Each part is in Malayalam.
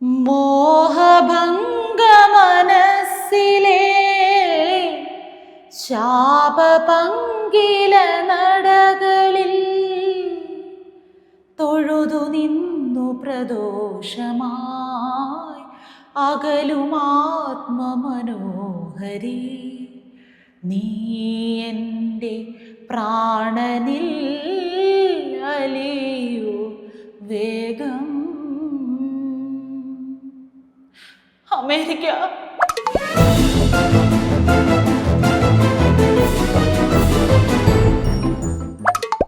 മോഹഭംഗ മനസ്സിലെ ശാപപങ്കില നടകളിൽ തൊഴുതു നിന്നു പ്രദോഷമായി അകലുമാത്മമനോഹരി നീ എന്റെ പ്രാണനിൽ അമേരിക്ക.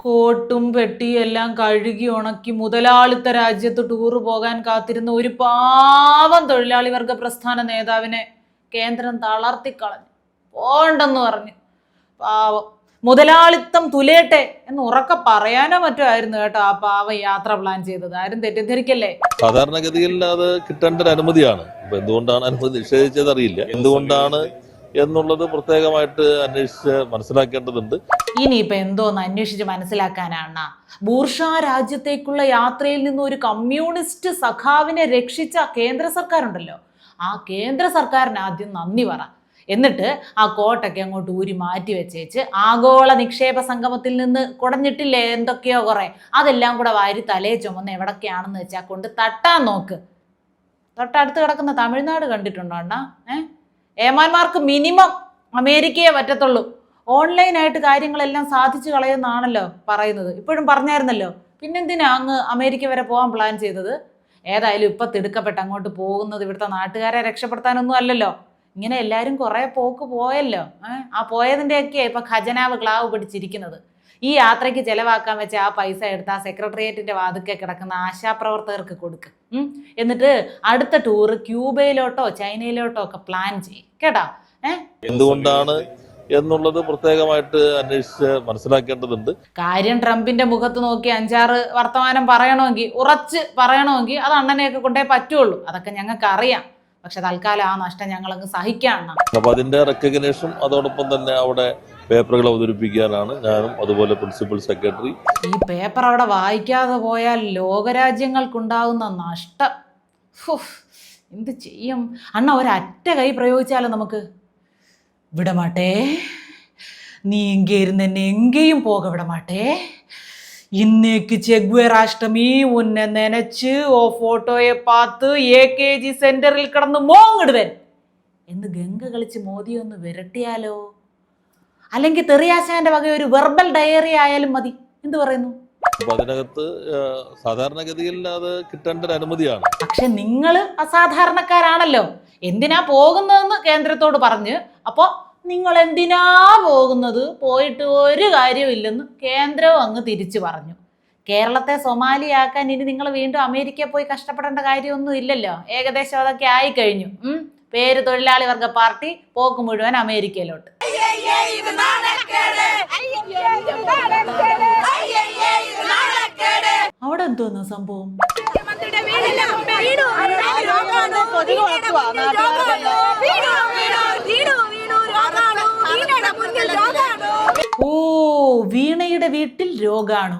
കോട്ടും പെട്ടിയും എല്ലാം കഴുകി ഉണക്കി മുതലാളിത്ത രാജ്യത്ത് ടൂറ് പോകാൻ കാത്തിരുന്ന ഒരു പാവം തൊഴിലാളി വർഗ പ്രസ്ഥാന നേതാവിനെ കേന്ദ്രം തളർത്തിക്കളഞ്ഞു. പോണ്ടെന്ന് പറഞ്ഞു. പാവം. മുതലാളിത്തം തുലയട്ടെ എന്ന് ഉറക്കെ പറയാനോ മറ്റോ ആയിരുന്നു കേട്ടോ ആ പാവ യാത്ര പ്ലാൻ ചെയ്തത്. ആരും തെറ്റിദ്ധരിക്കല്ലേ? സാധാരണഗതിയിൽ അത് കിട്ടേണ്ട ഒരു അനുമതിയാണ്. എന്തുകൊണ്ടാണ് അനുമതി നിഷേധിച്ചത് അറിയില്ല. എന്തുകൊണ്ടാണ് എന്നുള്ളത് പ്രത്യേകമായിട്ട് അന്വേഷിച്ച് മനസ്സിലാക്കേണ്ടതുണ്ട്. ഇനിയിപ്പോ എന്തോന്ന് അന്വേഷിച്ച് മനസ്സിലാക്കാനാണ്. ബൂർഷ രാജ്യത്തേക്കുള്ള യാത്രയിൽ നിന്ന് ഒരു കമ്മ്യൂണിസ്റ്റ് സഖാവിനെ രക്ഷിച്ച കേന്ദ്ര സർക്കാരുണ്ടല്ലോ. ആ കേന്ദ്ര സർക്കാരിന് ആദ്യം നന്ദി പറ. എന്നിട്ട് ആ കോട്ടൊക്കെ അങ്ങോട്ട് ഊരി മാറ്റി വെച്ചേച്ച് ആഗോള നിക്ഷേപ സംഗമത്തിൽ നിന്ന് കുടഞ്ഞിട്ടില്ലേ എന്തൊക്കെയോ കുറെ? അതെല്ലാം കൂടെ വാരി തലേ ചുമന്ന് എവിടൊക്കെയാണെന്ന് വെച്ചാൽ കൊണ്ട് തട്ടാൻ നോക്ക്. തൊട്ടടുത്ത് കിടക്കുന്ന തമിഴ്നാട് കണ്ടിട്ടുണ്ടോ അണ്ണാ? ഏഹ് ഏമാന്മാർക്ക് മിനിമം അമേരിക്കയെ പറ്റത്തുള്ളൂ. ഓൺലൈനായിട്ട് കാര്യങ്ങളെല്ലാം സാധിച്ചു കളയുമെന്നാണല്ലോ പറയുന്നത്. ഇപ്പോഴും പറഞ്ഞായിരുന്നല്ലോ. പിന്നെന്തിനാ അങ്ങ് അമേരിക്ക വരെ പോകാൻ പ്ലാൻ ചെയ്തത്? ഏതായാലും ഇപ്പം തിടുക്കപ്പെട്ട് അങ്ങോട്ട് പോകുന്നത് ഇവിടുത്തെ നാട്ടുകാരെ രക്ഷപ്പെടുത്താനൊന്നും അല്ലല്ലോ. ഇങ്ങനെ എല്ലാവരും കുറേ പോക്ക് പോയല്ലോ? ആ പോയതിന്റെയൊക്കെയാണ് ഇപ്പം ഖജനാവ് ക്ലാവ് പിടിച്ചിരിക്കുന്നത്. ഈ യാത്രയ്ക്ക് ചിലവാക്കാൻ വെച്ച ആ പൈസ എടുത്ത് ആ സെക്രട്ടേറിയറ്റിന്റെ വാതുക്കെ കിടക്കുന്ന ആശാപ്രവർത്തകർക്ക് കൊടുക്കുക എന്നിട്ട് അടുത്ത ടൂർ ക്യൂബയിലോട്ടോ ചൈനയിലോട്ടോ ഒക്കെ പ്ലാൻ ചെയ്യും. കേട്ടോ? എന്തുകൊണ്ടാണ് എന്നുള്ളത് പ്രത്യേകമായിട്ട് അന്വേഷിച്ച് മനസ്സിലാക്കേണ്ടതുണ്ട്. കാര്യം ട്രംപിന്റെ മുഖത്ത് നോക്കി അഞ്ചാറ് വർത്തമാനം പറയണമെങ്കിൽ ഉറച്ച് പറയണമെങ്കിൽ അത് അണ്ണനെയൊക്കെ കൊണ്ടേ പറ്റുള്ളൂ. അതൊക്കെ ഞങ്ങൾക്ക് അറിയാം പക്ഷെ തൽക്കാലം ആ നഷ്ടം ഞങ്ങളങ്ങ് സഹിക്കാണ് അപ്പൊ അതിന്റെ റെക്കഗ്നേഷൻ അതോടൊപ്പം തന്നെ അവിടെ പേപ്പറുകൾ അവതരിപ്പിക്കാനാണ് ഞാനും അതുപോലെ പ്രിൻസിപ്പൽ സെക്രട്ടറി ഈ പേപ്പർ അവിടെ വായിക്കാതെ പോയാൽ ലോകരാജ്യങ്ങൾക്കുണ്ടാകുന്ന നഷ്ടം. എന്ത് ചെയ്യും? അണ്ണ ഒരറ്റ കൈ പ്രയോഗിച്ചാലോ നമുക്ക്? വിടമാട്ടേ നീ ഇങ്ങേ ഇരുന്ന് എന്നെ എങ്കേയും പോക വിടമാട്ടേ ഇന്നേക്ക് ചെഗ്വേ രാഷ്ട്രമീ ഉന്നെ നനച്ച് ഓ ഫോട്ടോയെ പാത്ത് എ കെ ജി സെന്ററിൽ കിടന്ന് മോങ്ങിടുവൻ. എന്ന് ഗംഗ കളിച്ച് മോദി ഒന്ന് വിരട്ടിയാലോ? അല്ലെങ്കിൽ തെറിയാശാന്റെ വക ഒരു വെർബൽ ഡയറി ആയാലും മതി. എന്ത് പറയുന്നു? അപ്പൊ അതിനകത്ത് സാധാരണഗതിയിൽ അത് കിട്ടേണ്ട ഒരു അനുമതിയാണ്. പക്ഷെ നിങ്ങൾ അസാധാരണക്കാരാണല്ലോ. എന്തിനാ പോകുന്നതെന്ന് കേന്ദ്രത്തോട് പറഞ്ഞ് അപ്പോൾ നിങ്ങൾ എന്തിനാ പോകുന്നത് പോയിട്ട് ഒരു കാര്യമില്ലെന്ന് കേന്ദ്രവും അങ്ങ് തിരിച്ചു പറഞ്ഞു കേരളത്തെ സൊമാലിയാക്കാൻ ഇനി നിങ്ങൾ വീണ്ടും അമേരിക്കയിൽ പോയി കഷ്ടപ്പെടേണ്ട കാര്യമൊന്നും ഇല്ലല്ലോ ഏകദേശം അതൊക്കെ ആയിക്കഴിഞ്ഞു ഉം. പേര് തൊഴിലാളി വർഗ പാർട്ടി പോക്ക് മുഴുവൻ അമേരിക്കയിലോട്ട് അവിടെ എന്തോന്നാ സംഭവം ഓ വീട്ടിൽ രോഗാണു?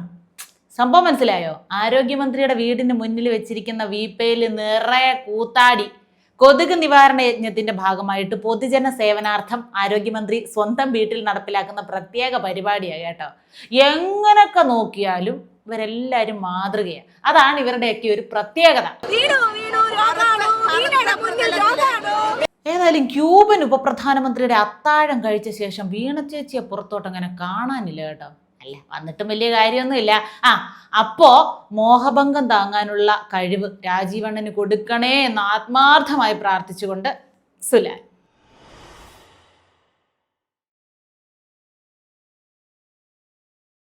സംഭവം മനസ്സിലായോ? ആരോഗ്യമന്ത്രിയുടെ വീടിന് മുന്നിൽ വെച്ചിരിക്കുന്ന വീപ്പയിൽ നിറയെ കൂത്താടി. കൊതുക് നിവാരണ യജ്ഞത്തിന്റെ ഭാഗമായിട്ട് പൊതുജന സേവനാർത്ഥം ആരോഗ്യമന്ത്രി സ്വന്തം വീട്ടിൽ നടപ്പിലാക്കുന്ന പ്രത്യേക പരിപാടിയാണ് കേട്ടോ. എങ്ങനെയൊക്കെ നോക്കിയാലും ഇവരെല്ലാരും മാതൃകയാണ് അതാണ് ഇവരുടെയൊക്കെ ഒരു പ്രത്യേകത. ഏതായാലും ക്യൂബൻ ഉപപ്രധാനമന്ത്രിയുടെ അത്താഴം കഴിച്ച ശേഷം വീണ ചേച്ചിയെ പുറത്തോട്ട് അങ്ങനെ കാണാനില്ല കേട്ടോ. അല്ല? വന്നിട്ടും വലിയ കാര്യമൊന്നുമില്ല. ആ അപ്പോ മോഹഭംഗം താങ്ങാനുള്ള കഴിവ് രാജീവണ്ണന് കൊടുക്കണേ എന്ന് ആത്മാർത്ഥമായി പ്രാർത്ഥിച്ചുകൊണ്ട് സുലാൻ.